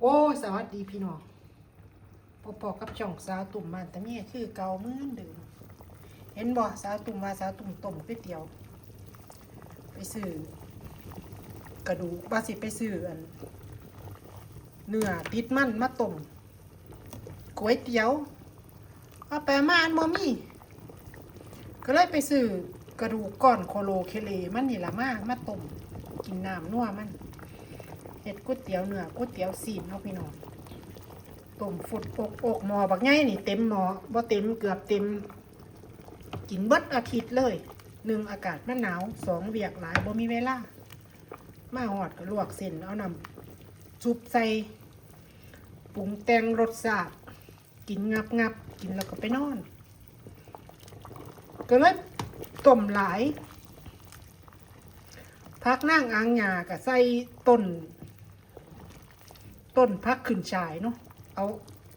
โอ้สวัสดีพี่น้องพอพอกับช่องสาวตุ่มมันแต่เมียคือเก่ามือนเดิมเห็นบ่สาวตุ่มว่าสาวตุ่มต้มก๋วยเตี๋ยว ไปซื้อกระดูกว่าสิไปซื้ออันเนื้อติดมันมาต้มก๋วยเตี๋ยวเอาไปมาอันบ่มีก็เลยไปซื้อกระดูกก้อนโคโลเคเลมันนี่ละมากมาต้มกินน้ำนัวมัน ก๋วยเตี๋ยวเนื้อก๋วยเตี๋ยวซีนเนาะพี่น้องต้มฟุดอกอกหมอบักไงนี่เต็มหมอบ่เต็มเกือบเต็ม กินเบิดอาทิตย์เลยหนึ่งอากาศมันหนาวสองเวียกหลายบ่มีเวลา มาหอดก็ลวกเส้นเอานำซุปใส่ปรุงแต่งรสชาติกินงับงับกินแล้วก็ไปนอน ก็เลยต้มหลายพักนั่งอ่างหยากับใส่ต้น ต้นพักขึ้นฉายเนาะเอา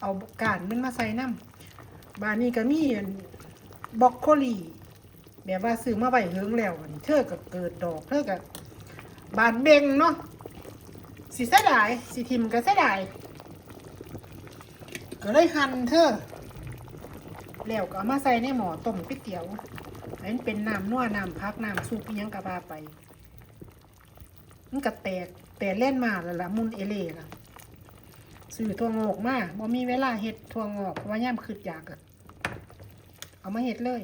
เอาการมันมาใส่น้ำบานนี้ก็มีบล็อกโคลีแบบว่าซื้อมาไว้เฮิงแล้วเธอก็เกิดดอกเธอก็บานเบงเนาะสิเสดายสิทิมก็เสดายก็เลยหั่นเธอแล้วก็เอามาใส่ในหม้อต้มก๋วยเตี๋ยวให้มันเป็นน้ำนัวน้ำพักน้ำซุปยังกะบาไปมันก็แตกแต่เล่นมาแล้วละมุนเอเล่ละ ซื้อทวงอกมาบ่มีเวลาเฮ็ดทวงอกเพราะว่าย่ำคืดอยากอะเอามาเฮ็ดเลย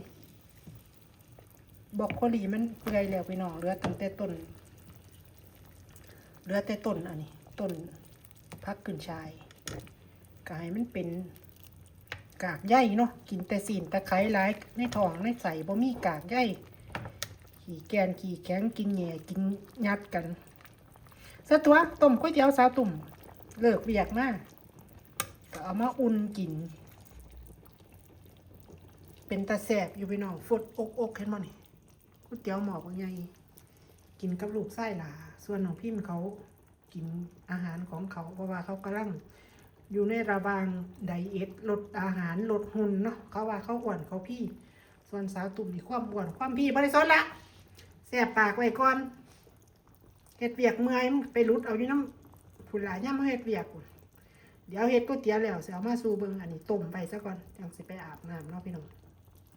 บอกโคลีมันเปื่อยแล้วไปนองเหลือตั้งแต่ต้นเหลือแต่ต้นอันนี้ต้นพักขึ้นชายก็ให้มันเป็นกากใยเนาะกินแต่สีนตะไคร้หลายในท้องในใส่บ่มีกากใยขี่แกนขี่แข็งกินแหง่กินยัดกันสะตัวต้มก๋วยเตี๋ยวสาวตุ่ม เลิกเวียกมาก็เอามาอุ่นกิน เป็นตาแสบอยู่พี่น้องฟดอกอกเห็นมั้นี่ก๋วยเตี๋ยวหมอกว่าไงกินกับลูกไส้หลาส่วนของพิมพ์เขากินอาหารของเขาเพราะว่าเขากำลังอยู่ในระบางไดเอทลดอาหารลดหุ่นเนาะเขาว่าเขาอ้วนเขาพี่ ส่วนสาวตุ่มนี่ความอ้วนความพี่บริสุทธิ์ละแสบปากไว้ก่อนเห็ดเวียกเมื่อยไปรุดเอาอยู่น้ำ ผุณหลายย่ำมาเฮ็ดเวียกเดี๋ยวเห็ดก๋วยเตี๋ยวแล้วเสียวมาสู่เบิงอันนี้ต้มไปซะก่อนจังสิไปอาบน้ำเนาะพี่น้อง